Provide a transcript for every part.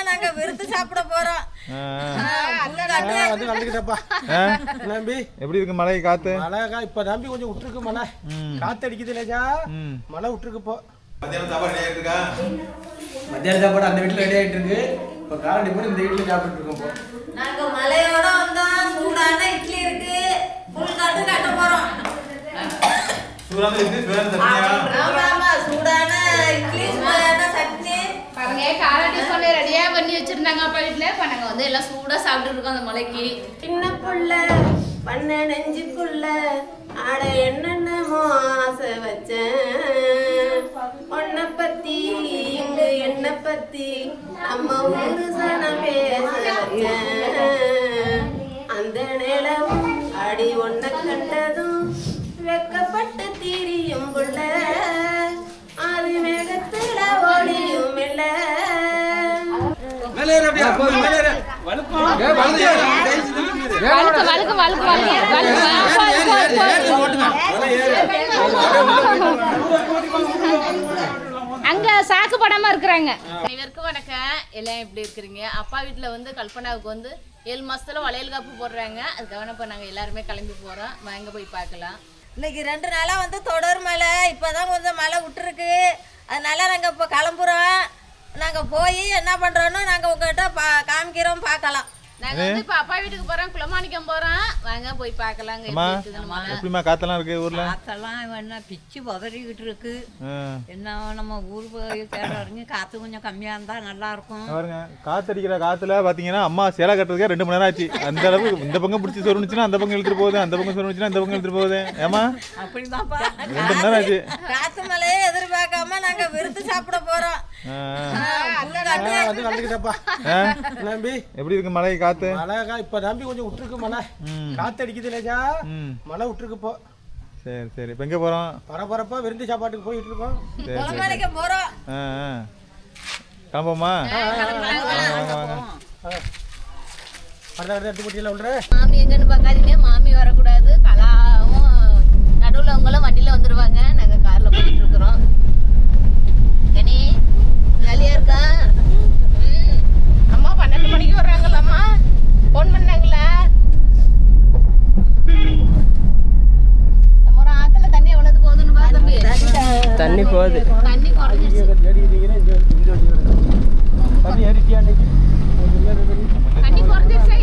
இல்லாம நாங்க விருந்து சாப்பிட போறோம். நம்பி. எப்படி இருக்கு மழை காத்து? மழை இப்ப நம்பி கொஞ்சம் விட்டுருக்கு மழை. ம். காத்தடிக்குது இல்லையா. மழை விட்டுருக்கு இப்போ. மத்தியானம் சாப்பாடு ரெடி சாப்பாடு அந்த வீட்டில் ரெடி ஆகிட்டு இருக்கு. இப்போ காலடி போட்டு இந்த வீட்டில் சாப்பிட்டு இருக்கோம் இப்போ. நாங்க மலையோட வந்தோம். சூடான இட்லி இருக்கு. புல் காட்டு கட்ட போறோம். சூடான இருக்கு சூடான சட்னியா வச்சிருந்தாங்க அப்பா வீட்டுல இப்ப நாங்க வந்து எல்லாம் சூடா சாப்பிட்டு இருக்கோம் அந்த மலைக்கு. சின்ன புள்ள பண்ண நெஞ்சுக்குள்ள ஆட என்னென்னமோ ஆசை வச்சேன். உன்னை பத்தி இங்க என்ன பத்தி நம்ம ஊரு சனம் பேச வச்சேன். அந்த நிலவும் அடி ஒன்ன கண்டதும் வழுக்கு வழுக்கு வழுக்கு வழுக்கு அங்க சாக்கு படாம இருக்கிறாங்க இவருக்கு வணக்கம் எல்லாம் எப்படி இருக்கிறீங்க அப்பா வீட்டுல வந்து கல்பனாவுக்கு வந்து ஏழு மாசத்துல வளையல் காப்பு போடுறாங்க அதுக்காக இப்ப நாங்க எல்லாருமே கிளம்பி போறோம் வாங்க போய் பார்க்கலாம் இன்னைக்கு ரெண்டு நாளா வந்து தொடர் மழை இப்பதான் கொஞ்சம் மழை விட்டுருக்கு அதனால நாங்க இப்போ கிளம்புறோம் நாங்க போய் என்ன பண்றோம்னு நாங்க உங்ககிட்ட பா காமிக்கிறோம் பார்க்கலாம். நாங்க வந்து இப்ப அப்பா வீட்டுக்கு போறோம் குளமாணிக்கம் போறோம். வாங்க போய் பார்க்கலாங்க. அம்மா எப்படி இருக்குதுன்னு மழை. எப்படிம்மா காத்தெல்லாம் இருக்கு ஊர்ல? காத்தெல்லாம் என்ன பிச்சு பதறிக்கிட்டு இருக்கு. என்ன நம்ம ஊர் போய் தேடுறவங்க காற்று கொஞ்சம் கம்மியாக இருந்தால் நல்லா இருக்கும். பாருங்க காத்தடிக்கிற காத்துல பாத்தீங்கன்னா அம்மா சேலை கட்டுறதுக்கே ரெண்டு மணி நேரம் ஆச்சு. அந்த அளவுக்கு இந்த பக்கம் பிடிச்சி சொருணுச்சுன்னா அந்த பக்கம் இழுத்துட்டு போகுது அந்த பக்கம் சொருணுச்சுன்னா இந்த பக்கம் இழுத்துட்டு போகுது. ஏமா அப்படிதான்ப்பா. ரெண்டு மணி நேரம் ஆச்சு. காத்து மழையை எதிர்பார்க்காம நாங்க விருந்து சாப்பிட போறோம். அது கலந்துக்கிட்டப்பா. நம்பி எப்படி இருக்கு மழை காத்து மழை இப்ப நம்பி கொஞ்சம் விட்டுருக்கு மழை ம். காத்தடிக்குது இல்லையா மழை விட்டுருக்கு இப்போ சரி சரி இப்போ எங்கே போகிறோம் பரபரப்பா விருந்து சாப்பாட்டுக்கு போயிட்டு இருக்கோம் சரி போறோம் ஆ கிளம்புமா அடுத்த அடுத்த எடுத்து போட்டியில் விடுற மாமி எங்கன்னு பார்க்காதீங்க மாமி வரக்கூடாது கலாவும் நடுவில் அவங்களும் வண்டியில் வந்துடுவாங்க நாங்கள் காரில் போயிட்டு இருக்கிறோம் ஜாலியாக இருக்கா. அம்மா பன்னெண்டு மணிக்கு வர்றாங்களாம்மா. ஃபோன் பண்ணாங்களா? நம்ம ஒரு ஆற்றுல தண்ணி எவ்வளவு போகுதுன்னு பா தம்பி. தண்ணி போகுது. தண்ணி குறைஞ்சிருச்சு.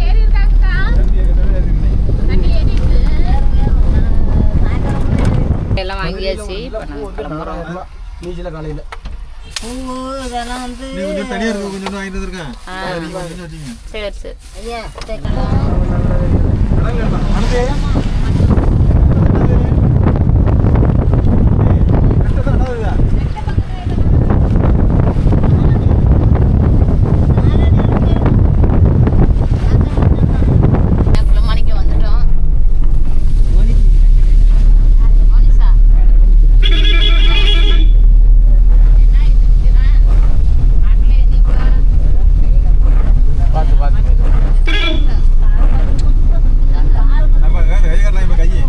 ஏறி இருக்காங்கக்கா தண்ணி ஏறிடுச்சு எல்லாம் வாங்கியாச்சு. இப்போ நாங்கள் கிளம்புறோம். நீச்சல காலையில். பூ இதெல்லாம் வந்து கொஞ்சம் இருக்கு வாங்கிட்டு வச்சுங்க சரி சரி. ஐயா குளமாணிக்க வந்துட்டோம் மோனிஷா என்ன இது இருக்கிறேன் ஆட்டில் ஏறி உட்காரு. பார்த்து பார்த்து நம்ம கை காட்டலாம் இப்போ கையை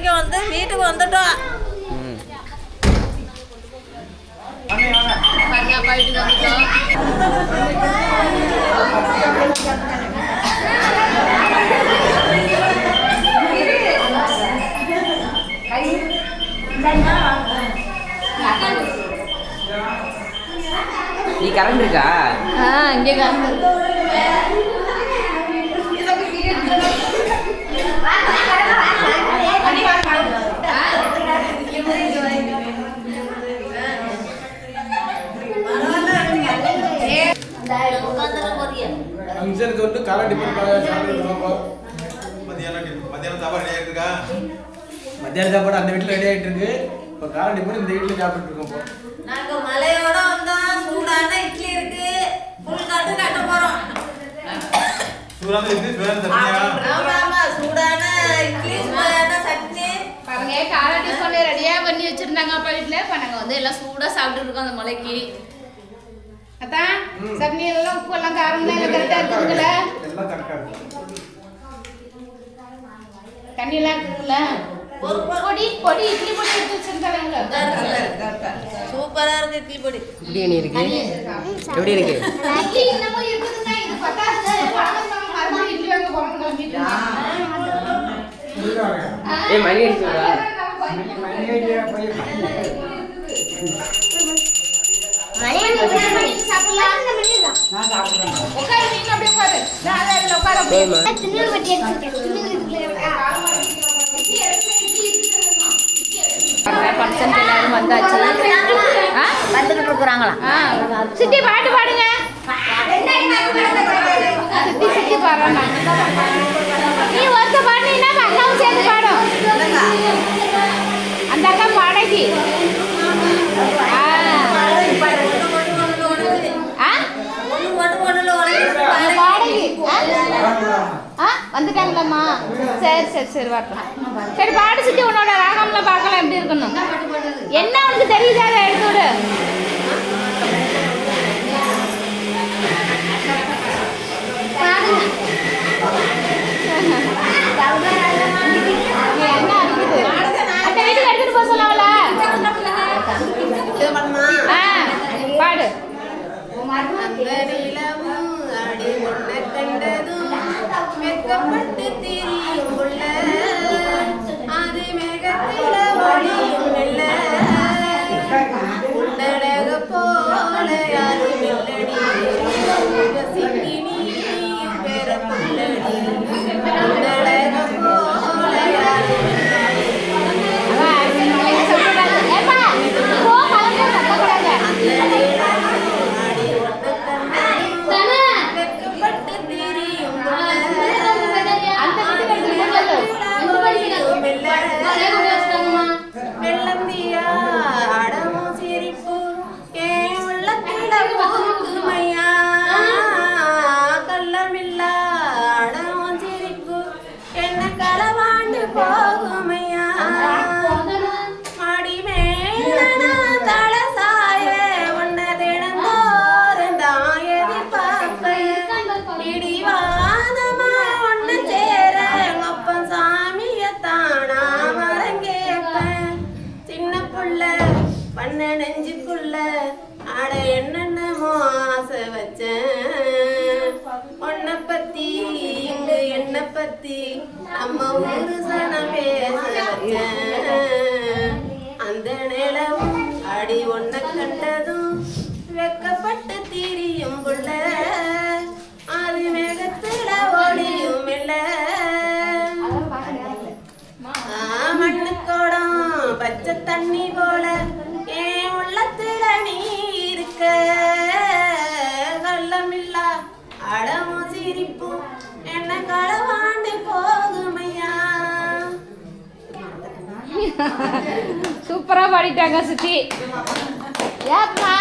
குளமணிக்க வந்து வீட்டுக்கு வந்துட்டோம். நீ கரண்ட் இருக்கா ஆ இங்கே கலந்து டிஃபன் சொல்லிட்டு காலை டிஃபன் மத்தியானம் மத்தியானம் சாப்பாடு ரெடி ஆகிட்டுருக்கா மத்தியானம் சாப்பாடு அந்த வீட்டில் ரெடி ஆகிட்டு இருக்கு. இப்போ காலை டிஃபன் இந்த வீட்டில் சாப்பிட்டு இருக்கோம் இப்போ. நாங்கள் மலையோட வந்தோம். சூடான இட்லி இருக்கு. புல் காட்டு கட்ட போகிறோம் சூடான இட்லி சூடான சட்னியா? சூடான இட்லி சூடான சட்னி. பாருங்க காலை டிஃபன் ரெடியாக பண்ணி வச்சிருந்தாங்க அப்பா வீட்டில். இப்போ நாங்கள் வந்து எல்லாம் சூடாக சாப்பிட்டுருக்கோம் அந்த மலைக்கு அதான் சட்னி எல்லாம் உப்பு எல்லாம் காரம் எல்லாம் கரெக்டா இருக்குதுங்களா எல்லாம் கரெக்டா இருக்கு தண்ணி எல்லாம் இருக்குதுல்ல? பொடி பொடி இட்லி பொடி எடுத்து வச்சிருக்காங்க சூப்பரா இருக்கு இட்லி பொடி. பிரியாணி இருக்கு? எப்படி இருக்கு? இட்லி இன்னமும் இருக்குதுங்க. இது பத்தாது மறுபடியும் இட்லி வாங்க போறோம் கிளம்பிட்டு ஏய் மணி அடிச்சுடா உட்காரு நீங்க அப்படியே உட்காரு. நான் அதை அதுல உட்கார சரிம்மா. ஃபங்க்ஷன் எல்லாரும் வந்தாச்சு. ஆ? வந்துகிட்டு இருக்கிறாங்களா? சித்தி பாட்டு பாடுங்க. சித்தி சித்தி பாடுறாங்க நீ ஒருத்த பாடுனீங்கன்னா அக்காவும் சேர்ந்து பாடும். அந்த அக்கா பாடகி. ஆ ஒண்ணு மட்டும் ஒண்ணுல அந்த பாடகி ஆ? ஆ வந்துட்டாங்களாம்மா சரி சரி சரி பார்க்கலாம் சரி பாடு சித்தி உன்னோட ராகம்ல பார்க்கலாம் எப்படி இருக்கணும் என்ன உனக்கு தெரியுதா அதை எடுத்து விடு. பாடுங்க. வச்சேன். உன்னை பத்தி இங்க என்ன பத்தி நம்ம ஊரு சனம் பேச வச்சேன். அந்த நிலவும் அடி ஒன்ன கண்டதும் வெக்கப்பட்டு திரியும் புள்ள. அது மேகத்துல ஒளியும் இல்ல. மண்ணு கோடம் பச்சை தண்ணி போல. அடமும் சிரிப்பும் என்ன களவாண்டு போகுமையா? சூப்பரா பாடிட்டாங்க சித்தி. ஏப்பா.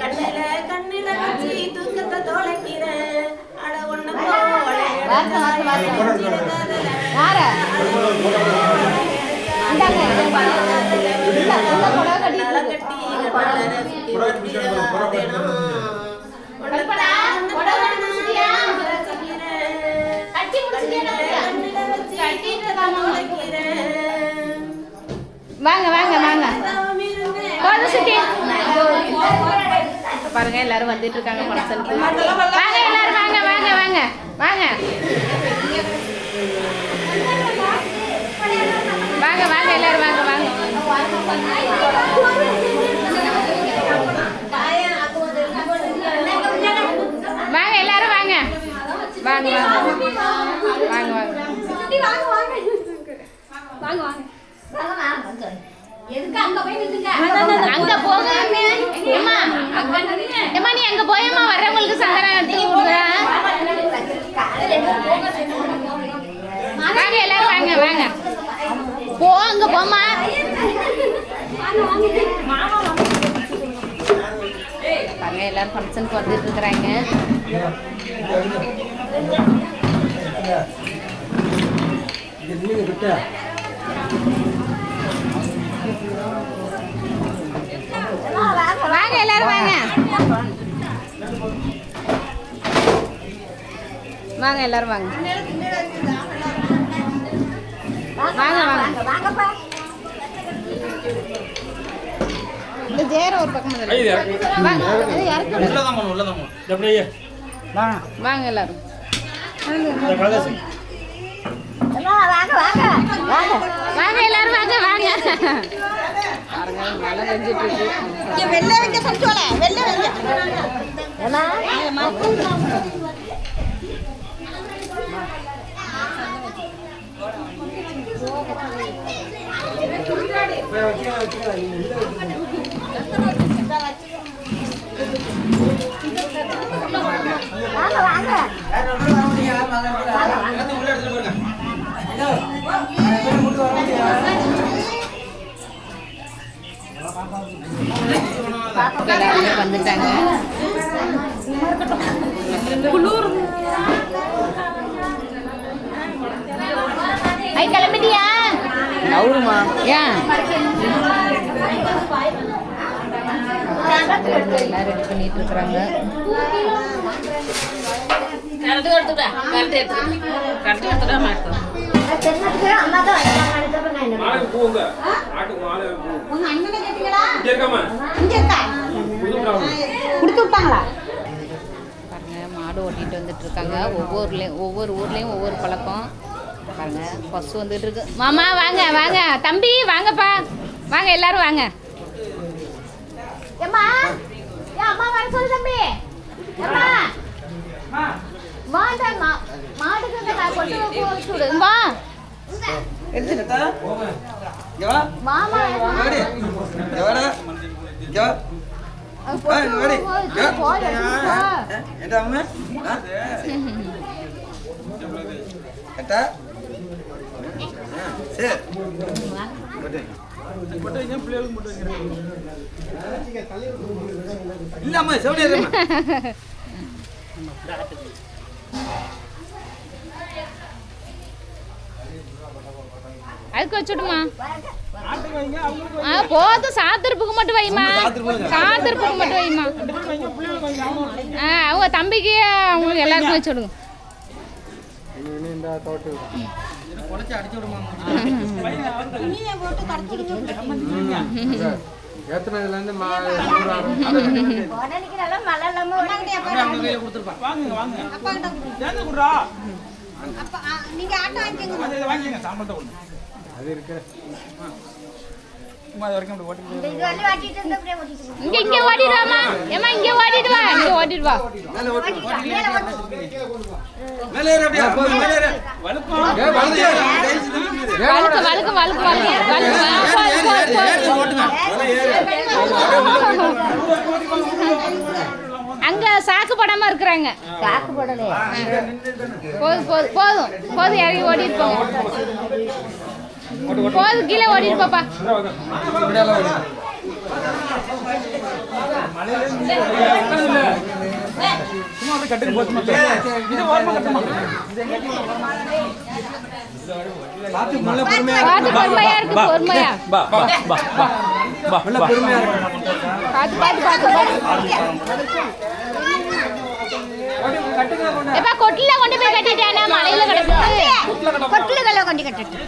கண்ணுல கண்ணுல வச்சு தூக்கத்தை தொலைக்கிறேன். அட ஒண்ணு போல. யார வாங்க வாங்க வாங்க. பாருங்க எல்லாரும் வந்துட்டு இருக்காங்க மனசனுக்கு வாங்க எல்லாரும் வாங்க வாங்க வாங்க வாங்க. வாங்க வாங்க எல்லாரும் வாங்க வாங்க. வாங்க எல்லாரும் வாங்க. வாங்க வாங்க. வாங்க வாங்க. அங்க போக ஏம்மா? நீ அங்க போயம்மா வர்றவங்களுக்கு சந்தனம் எடுத்து கொடுக்குறா? வாங்க எல்லாரும் வாங்க வாங்க. போ அங்க போமா பாருங்க எல்லாரும் ஃபங்க்ஷனுக்கு வந்துட்டு இருக்கிறாங்க. வாங்க எல்லாரும் வாங்க. வாங்க எல்லாரும் வாங்க. வாங்க வாங்க. இந்த ஜேர ஒரு பக்கம். வாங்க யாருக்கு போகணும் அப்படியே வாங்க வாங்க எல்லாரும். கலதாசி வாங்க எல்லாரும் வாங்க. வாங்க பாருங்க மழை பெஞ்சிட்டு இருக்கு வெளில வைக்க சொல்லிச்சோல வெளில வைக்க எல்லாருமே வந்துட்டாங்க ஐ ஏன் எல்லாம் ரெடி பண்ணிட்டு இருக்கிறாங்க பாருங்க மாடு ஓட்டிட்டு வந்துட்டு இருக்காங்க ஒவ்வொருலேயும் ஒவ்வொரு ஊர்லேயும் ஒவ்வொரு பழக்கம். பாருங்க பசு வந்துட்டு இருக்கு. மாமா வாங்க வாங்க. தம்பி வாங்கப்பா. வாங்க எல்லாரும் வாங்க. ஏம்மா? ஏன் அம்மா வர சொல்லு தம்பி. ஏம்மா? வாங்க மா மாடுக்கு இந்த கா- கொண்டு போய் வச்சு விடு. வா. மாமா அங்க கொண்டு வச்சு அதுக்கு வச்சுடுமா ஆ போதும் சாத்திருப்புக்கு மட்டும் வைமா சாத்திருப்புக்கு மட்டும் வைமா ஆ அவங்க தம்பிக்கு அவங்களுக்கு எல்லாருக்கும் வச்சு ஏத்துனதுலேருந்து அது இருக்கு இங்க இங்க ஓடிட்டு ஏமா வா இங்க ஓடிட்டு வா வழுக்கு வழுக்கு அங்க சாக்கு போடாம இருக்கிறாங்க காக்கு போடலையா போதும் போதும் போதும் போதும் இறங்கி ஓடிட்டு போங்க போதும் கீழே ஓடிட்டு போப்பா கட்டுங்க போச்சு இது ஓரமா கட்டுமா பார்த்து நல்ல பொறுமையா பார்த்து பொறுமையா இருக்கு பொறுமையா பா பா பா பா பா நல்ல பொறுமையா இருக்கு பார்த்து பார்த்து எப்பா கொட்டில கொண்டு போய் கட்டிட்டானே மலையில கிடக்கு கொட்டுல கொண்டு கட்டிட்டு